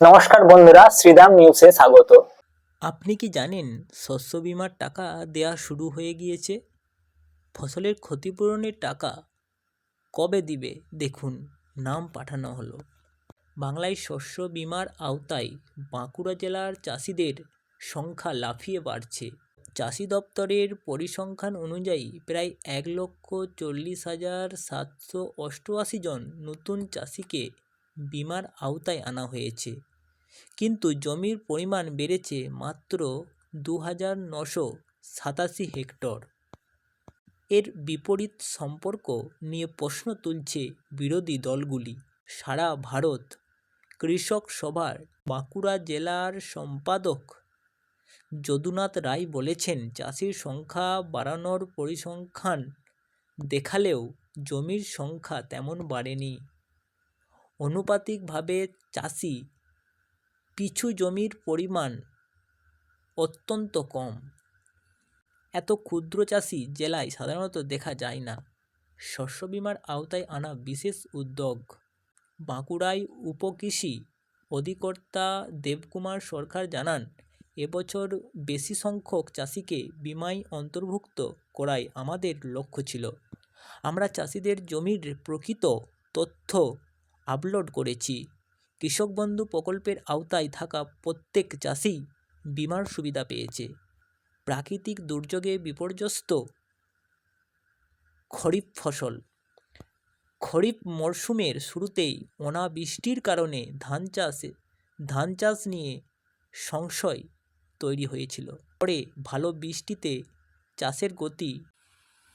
নমস্কার বন্ধুরা শ্রীরাম নিউজে স্বাগত। আপনি কি জানেন শস্য বিমার টাকা দেয়া শুরু হয়ে গিয়েছে? ফসলের ক্ষতিপূরণের টাকা কবে দিবে? দেখুন, নাম পাঠানো হলো। বাংলায় শস্য বিমার আওতায় বাঁকুড়া জেলার চাষিদের সংখ্যা লাফিয়ে বাড়ছে। চাষি দপ্তরের পরিসংখ্যান অনুযায়ী প্রায় এক লক্ষ চল্লিশ হাজার সাতশো অষ্টআশি জন নতুন চাষিকে বিমার আওতায় আনা হয়েছে। কিন্তু জমির পরিমাণ বেড়েছে মাত্র দু হাজার নশো সাতাশি হেক্টর। এর বিপরীত সম্পর্ক নিয়ে প্রশ্ন তুলছে বিরোধী দলগুলি। সারা ভারত কৃষক সভার বাঁকুড়া জেলার সম্পাদক যদুনাথ রায় বলেছেন, চাষির সংখ্যা বাড়ানোর পরিসংখ্যান দেখালেও জমির সংখ্যা তেমন বাড়েনি। অনুপাতিকভাবে চাষি পিছু জমির পরিমাণ অত্যন্ত কম। এত ক্ষুদ্র চাষি জেলায় সাধারণত দেখা যায় না। শস্য বিমার আওতায় আনা বিশেষ উদ্যোগ বাঁকুড়ায় উপকৃষি অধিকর্তা দেবকুমার সরকার জানান, এবছর বেশি সংখ্যক চাষিকে বিমায় অন্তর্ভুক্ত করাই আমাদের লক্ষ্য ছিল। আমরা চাষিদের জমির প্রকৃত তথ্য আপলোড করেছি। কৃষক বন্ধু প্রকল্পের আওতায় থাকা প্রত্যেক চাষি বিমার সুবিধা পেয়েছে। প্রাকৃতিক দুর্যোগে বিপর্যস্ত খরিফ ফসল। খরিফ মরশুমের শুরুতেই অনাবৃষ্টির কারণে ধান চাষে, ধান চাষ নিয়ে সংশয় তৈরি হয়েছিল। পরে ভালো বৃষ্টিতে চাষের গতি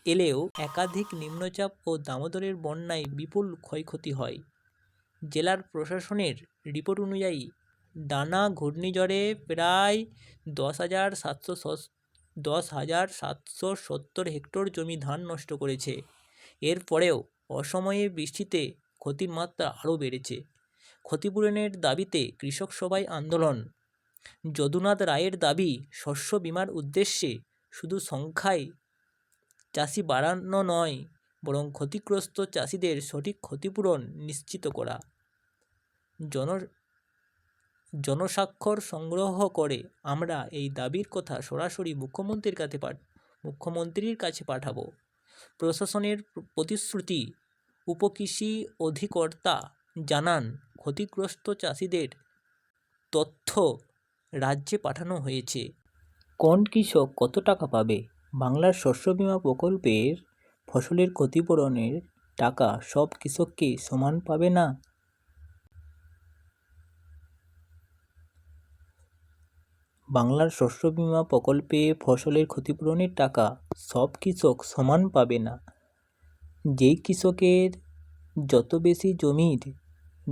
এলেও একাধিক নিম্নচাপ ও দামোদরের বন্যায় বিপুল ক্ষয়ক্ষতি হয়। জেলার প্রশাসনের রিপোর্ট অনুযায়ী ডানা ঘূর্ণিঝড়ে প্রায় দশ হাজার সাতশো দশ হাজার সাতশো সত্তর হেক্টর জমি ধান নষ্ট করেছে। এরপরেও অসময়ে বৃষ্টিতে ক্ষতির মাত্রা আরও বেড়েছে। ক্ষতিপূরণের দাবিতে কৃষক সভায় আন্দোলন। যদুনাথ রায়ের দাবি, শস্য বিমার উদ্দেশ্যে শুধু সংখ্যায় চাষি বাড়ানো নয়, বরং ক্ষতিগ্রস্ত চাষিদের সঠিক ক্ষতিপূরণ নিশ্চিত করা। জন, জনস্বাক্ষর সংগ্রহ করে আমরা এই দাবির কথা সরাসরি মুখ্যমন্ত্রীর কাছে পাঠ, মুখ্যমন্ত্রীর কাছে পাঠাবো। প্রশাসনের প্রতিশ্রুতি, উপকৃষি অধিকর্তা জানান, ক্ষতিগ্রস্ত চাষিদের তথ্য রাজ্যে পাঠানো হয়েছে। কোন কৃষক কত টাকা পাবে? বাংলার শস্য বীমা প্রকল্পের ফসলের ক্ষতিপূরণের টাকা সব কৃষককে সমান পাবে না? বাংলার শস্য বিমা প্রকল্পে ফসলের ক্ষতিপূরণের টাকা সব কৃষক সমান পাবে না। যেই কৃষকের যত বেশি জমির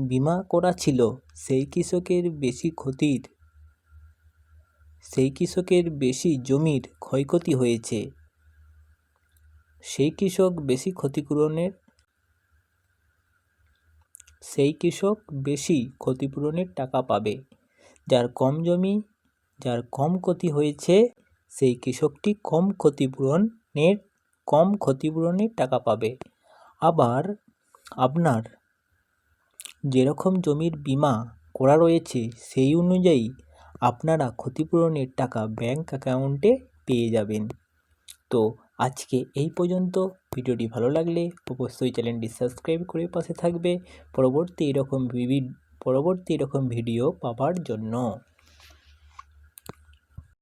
বীমা করা ছিল, সেই কৃষকের বেশি ক্ষতির, সেই কৃষকের বেশি জমির ক্ষয়ক্ষতি হয়েছে। সেই কৃষক বেশি ক্ষতিপূরণের, সেই কৃষক বেশি ক্ষতিপূরণের টাকা পাবে, যার কম জমি যার কম ক্ষতি হয়েছে, সেই কৃষকটি কম ক্ষতিপূরণের কম ক্ষতিপূরণের টাকা পাবে। আবার আপনার যেরকম জমির বীমা করা রয়েছে, সেই অনুযায়ী আপনারা ক্ষতিপূরণের টাকা ব্যাংক অ্যাকাউন্টে পেয়ে যাবেন। তো আজকে এই পর্যন্ত। ভিডিওটি ভালো লাগলে অবশ্যই চ্যানেলটি সাবস্ক্রাইব করে পাশে থাকবে। পরবর্তী এরকম পরবর্তী এরকম ভিডিও পাওয়ার জন্য।